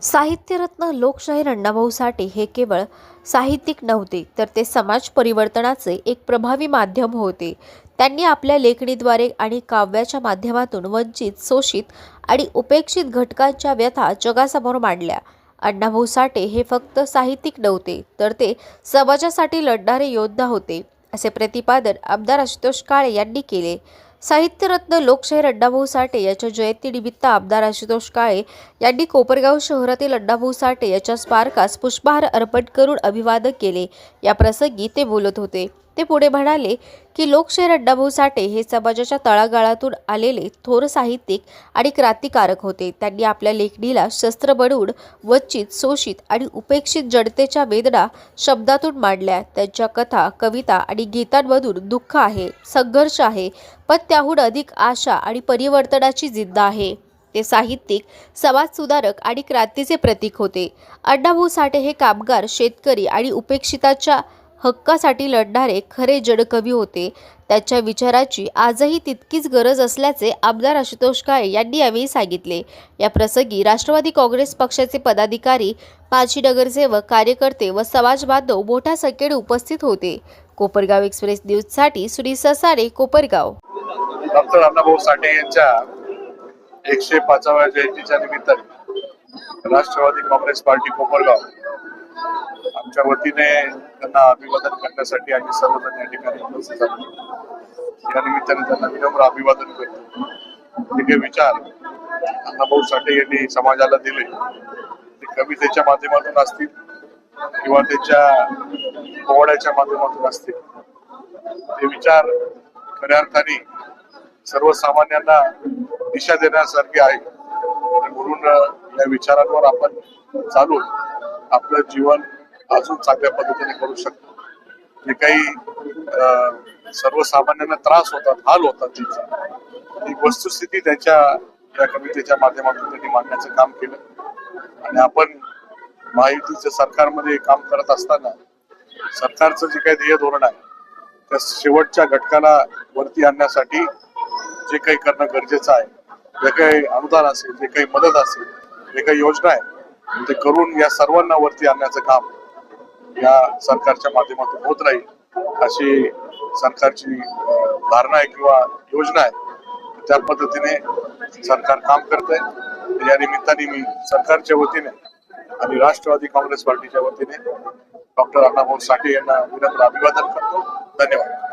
साहित्यरत्न लोकशाहीर अण्णाभाऊ साठे हे केवळ साहित्यिक नव्हते तर ते समाज परिवर्तनाचे एक प्रभावी माध्यम होते. त्यांनी आपल्या लेखणीद्वारे आणि काव्याच्या माध्यमातून वंचित शोषित आणि उपेक्षित घटकांच्या व्यथा जगासमोर मांडल्या. अण्णाभाऊ साठे हे फक्त साहित्यिक नव्हते तर ते समाजासाठी लढणारे योद्धा होते असे प्रतिपादन आमदार आशुतोष काळे यांनी केले. साहित्यरत्न लोकशाहीर अण्णाभाऊ साठे याच्या जयंतीनिमित्त आमदार आशुतोष काळे यांनी कोपरगाव शहरातील अण्णाभाऊ साठे याच्या स्मारकास पुष्पहार अर्पण करून अभिवादन केले. या प्रसंगी ते बोलत होते. ते पुढे म्हणाले की लोकशाहीर अड्डाभाऊ साठे हे समाजाच्या तळागाळातून आलेले थोर साहित्यिक आणि क्रांतिकारक होते. त्यांनी आपल्या लेखणीला शस्त्र बनवून वंचित शोषित आणि उपेक्षित जनतेच्या वेदना शब्दातून मांडल्या. त्यांच्या कथा कविता आणि गीतांमधून दुःख आहे संघर्ष आहे पण त्याहून अधिक आशा आणि परिवर्तनाची जिद्द आहे. ते साहित्यिक समाजसुधारक आणि क्रांतीचे प्रतीक होते. अण्णाभाऊ साठे हे कामगार शेतकरी आणि उपेक्षिताच्या हक्कासाठी लढणारे खरे जडकवी होते. त्याच्या विचाराची आजही तितकीच गरज असल्याचे आमदार आशुतोष काळे यांनी यावेळी सांगितले. या प्रसंगी राष्ट्रवादी काँग्रेस पक्षाचे पदाधिकारी माजी नगरसेवक कार्यकर्ते व समाज बांधव मोठ्या संख्येने उपस्थित होते. कोपरगाव एक्सप्रेस न्यूजसाठी सुनील ससारे कोपरगाव. डॉक्टर अण्णाभाऊ साठे यांच्या एकशे पाचाव्या जयंतीच्या निमित्ताने राष्ट्रवादी काँग्रेस पार्टी कोपरगाव आमच्या वतीने त्यांना अभिवादन करण्यासाठी आम्ही सर्वजण या ठिकाणी उपस्थित आहोत. या निमित्ताने त्यांना विनम्र अभिवादन करतो. जे काही विचार अण्णाभाऊ साठे यांनी समाजाला दिले ते कवितेच्या माध्यमातून असतील किंवा त्याच्या पोवाड्याच्या माध्यमातून असतील ते विचार खऱ्या अर्थाने सर्वसामान्यांना दिशा देण्यासारखे आहे आणि म्हणून या विचारांवर आपण चालून आपलं जीवन अजून चांगल्या पद्धतीने करू शकतो. जे काही सर्वसामान्यांना त्रास होतात हाल होतात तिची ती वस्तुस्थिती त्यांच्या या कवितेच्या माध्यमातून त्यांनी मांडण्याचं काम केलं. आणि आपण महायुतीच्या सरकारमध्ये काम करत असताना सरकारचं जे काही ध्येय धोरण आहे त्या शेवटच्या घटकाला वरती आणण्यासाठी जे काही करणं गरजेचं आहे जे काही अनुदान असेल जे काही मदत असेल जे काही योजना आहे ते करून या सर्वांना वरती आणण्याचं काम या सरकारच्या माध्यमातून होत राहील अशी सरकारची धारणा आहे किंवा योजना आहे. त्या पद्धतीने सरकार काम करत आहे या निमित्ताने मी सरकारच्या वतीने आणि राष्ट्रवादी काँग्रेस पार्टीच्या वतीने डॉक्टर अण्णाभाऊ साठे यांना विनम्र अभिवादन करतो. धन्यवाद.